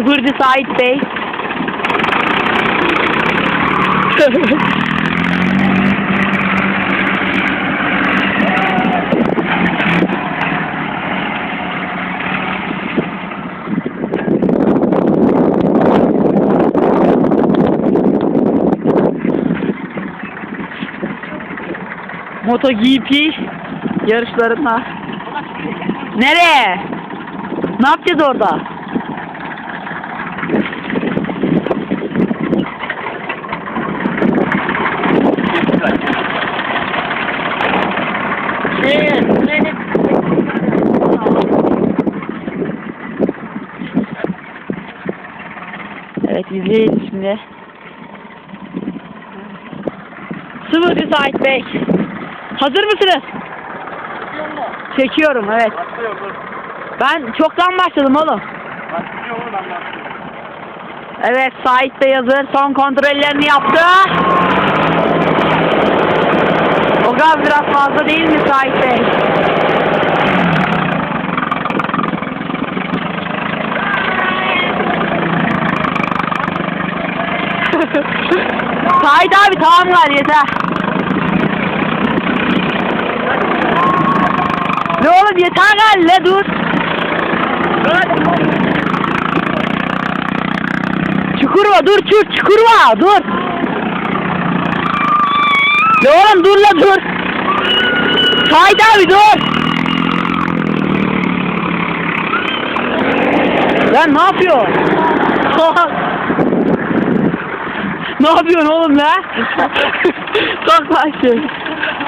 Sıfırcı Sait Bey. MotoGP yarışlarında. Nereye? Ne yapacağız orada? Evet izleyelim şimdi. Sıvırcı Sait Bey. Hazır mısınız? Çekiyorum evet. Ben çoktan başladım oğlum. Başlıyor. Evet Sait Bey hazır. Son kontrollerini yaptı. Gaz biraz fazla değil mi Sait Bey? Sait abi tamam gel yeter. Ne oğlum yeter le dur. Çukurva dur çur çukurva dur. Ne oğlum dur la dur. Sait abi dur. Lan ne yapıyor? ne yapıyorsun oğlum la? Kalk lan şey.